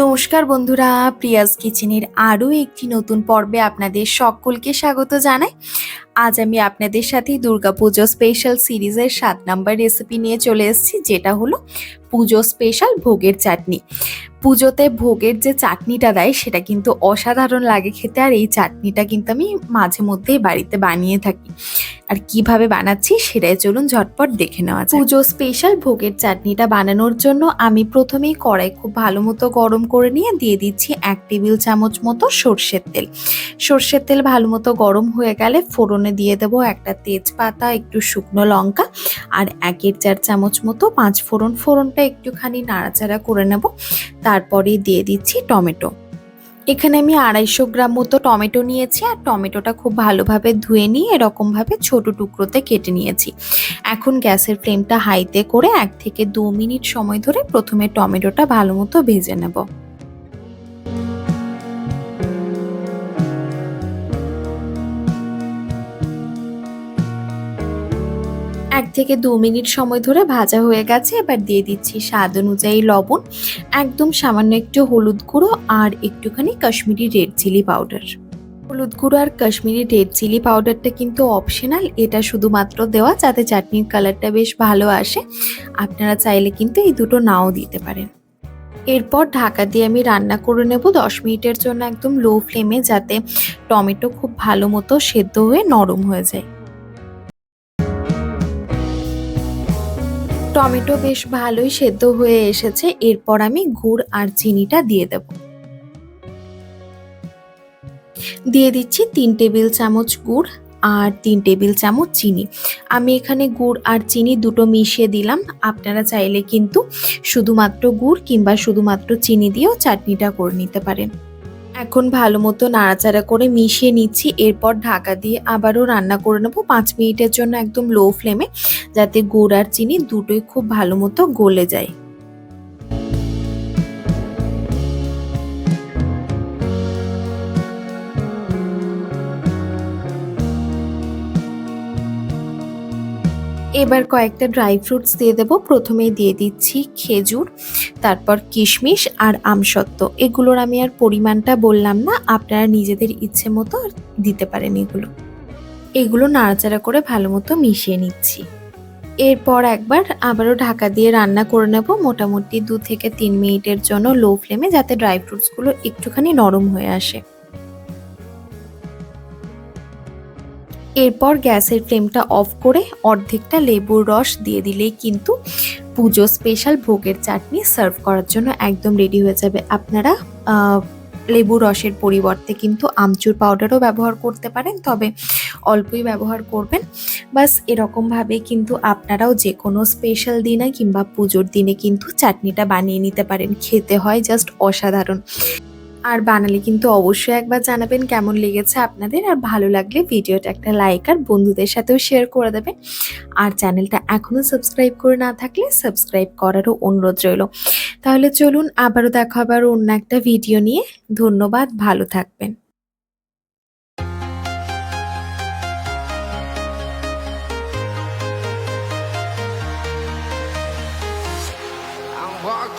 নমস্কার বন্ধুরা, প্রিয়াস কিচেনের আরও একটি নতুন পর্বে আপনাদের সকলকে স্বাগত জানাই। আজ আমি আপনাদের সাথে দুর্গা দুর্গাপুজো স্পেশাল সিরিজের সাত নাম্বার রেসিপি নিয়ে চলে এসেছি, যেটা হলো পুজো স্পেশাল ভোগের চাটনি। পুজোতে ভোগের যে চাটনিটা দেয়, সেটা কিন্তু অসাধারণ লাগে খেতে। আর এই চাটনিটা কিন্তু আমি মাঝে মধ্যেই বাড়িতে বানিয়ে থাকি। আর কীভাবে বানাচ্ছি সেটাই চলুন ঝটপট দেখে নেওয়া যায় পুজো স্পেশাল ভোগের চাটনিটা বানানোর জন্য আমি প্রথমেই কড়াই খুব ভালো মতো গরম করে নিয়ে দিয়ে দিচ্ছি এক টেবিল চামচ মতো সর্ষের তেল। সর্ষের তেল ভালো মতো গরম হয়ে গেলে ফোড়নে দিয়ে দেবো একটা তেজপাতা, একটু শুকনো লঙ্কা আর একের চার চামচ মতো পাঁচ ফোড়ন। ফোড়নটা একটুখানি নাড়াচাড়া করে নেব। তারপরে দিয়ে দিচ্ছি টমেটো। এখানে আমি আড়াইশো গ্রাম মতো টমেটো নিয়েছি আর টমেটোটা খুব ভালোভাবে ধুয়ে নিয়ে এরকমভাবে ছোট টুকরোতে কেটে নিয়েছি। এখন গ্যাসের ফ্লেমটা হাইতে করে এক থেকে দু মিনিট সময় ধরে প্রথমে টমেটোটা ভালো মতো ভেজে নেব। এক থেকে দু মিনিট সময় ধরে ভাজা হয়ে গেছে, এবার দিয়ে দিচ্ছি স্বাদ অনুযায়ী লবণ, একদম সামান্য একটু হলুদ গুঁড়ো আর একটুখানি কাশ্মীরি রেড চিলি পাউডার। হলুদ গুঁড়ো আর কাশ্মীরি রেড চিলি পাউডারটা কিন্তু অপশনাল এটা শুধুমাত্র দেওয়া যাতে চাটনির কালারটা বেশ ভালো আসে, আপনারা চাইলে কিন্তু এই দুটো নাও দিতে পারেন। এরপর ঢাকা দিয়ে আমি রান্না করে নেব দশ মিনিটের জন্য একদম লো ফ্লেমে যাতে টমেটো খুব ভালো মতো সেদ্ধ হয়ে নরম হয়ে যায়। টমেটো বেশ ভালোই সেদ্ধ হয়ে এসেছে। এরপর আমি গুড় আর চিনিটা দিয়ে দেব। দিয়ে দিচ্ছি তিন টেবিল চামচ গুড় আর তিন টেবিল চামচ চিনি। আমি এখানে গুড় আর চিনি দুটো মিশিয়ে দিলাম। আপনারা চাইলে কিন্তু শুধুমাত্র গুড় কিংবা শুধুমাত্র চিনি দিয়েও চাটনিটা করে নিতে পারেন। এখন ভালো মতো নাড়াচাড়া করে মিশিয়ে নিচ্ছি, এরপর ঢাকা দিয়ে আবারও রান্না করে নেব পাঁচ মিনিটের জন্য একদম লো ফ্লেমে যাতে গুড় আর চিনি দুটোই খুব ভালো মতো গলে যায়। এবার কয়েকটা ড্রাই ফ্রুটস দিয়ে দেবো। প্রথমেই দিয়ে দিচ্ছি খেজুর, তারপর কিশমিশ আর আমসত্ত্ব। এগুলোর আমি আর পরিমাণটা বললাম না, আপনারা নিজেদের ইচ্ছে মতো দিতে পারেন এগুলো। এগুলো নাড়াচাড়া করে ভালো মতো মিশিয়ে নিচ্ছি। এরপর একবার আবারও ঢাকা দিয়ে রান্না করে নেব মোটামুটি দু থেকে তিন মিনিটের জন্য লো ফ্লেমে, যাতে ড্রাই ফ্রুটসগুলো একটুখানি নরম হয়ে আসে। এরপর গ্যাসের ফ্লেমটা অফ করে অর্ধেকটা লেবুর রস দিয়ে দিলেই কিন্তু পুজো স্পেশাল ভোগের চাটনি সার্ভ করার জন্য একদম রেডি হয়ে যাবে। আপনারা লেবু রসের পরিবর্তে কিন্তু আমচুর পাউডারও ব্যবহার করতে পারেন, তবে অল্পই ব্যবহার করবেন। বাস এরকমভাবে কিন্তু আপনারাও যে কোনো স্পেশাল দিনে কিংবা পুজোর দিনে কিন্তু চাটনিটা বানিয়ে নিতে পারেন। খেতে হয় জাস্ট অসাধারণ। আর বানালে কিন্তু অবশ্যই একবার জানাবেন কেমন লেগেছে আপনাদের। আর ভালো লাগলে ভিডিওটা একটা লাইক আর বন্ধুদের সাথেও শেয়ার করে দেবেন। আর চ্যানেলটা এখনও সাবস্ক্রাইব করে না থাকলে সাবস্ক্রাইব করারও অনুরোধ রইল। তাহলে চলুন আবারও দেখা আবার অন্য একটা ভিডিও নিয়ে। ধন্যবাদ, ভালো থাকবেন।